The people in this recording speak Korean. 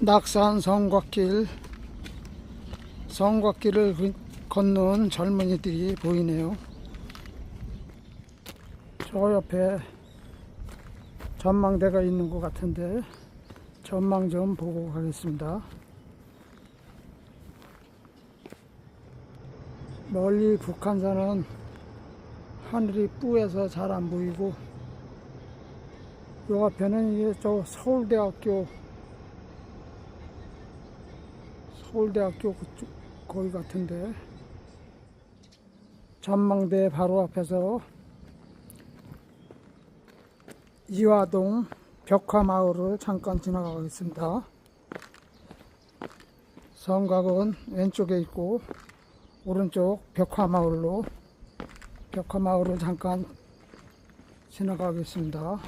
낙산 성곽길 성곽길을 그- 걷는 젊은이들이 보이네요. 저 옆에 전망대가 있는 것 같은데 전망 좀 보고 가겠습니다. 멀리 북한산은 하늘이 뿌해서 잘 안 보이고 요 앞에는 이게 저 서울대학교 서울대학교 그쪽 거기 같은데 전망대 바로 앞에서 이화동 벽화마을을 잠깐 지나가겠습니다. 성곽은 왼쪽에 있고 오른쪽 벽화마을로 벽화마을을 잠깐 지나가겠습니다.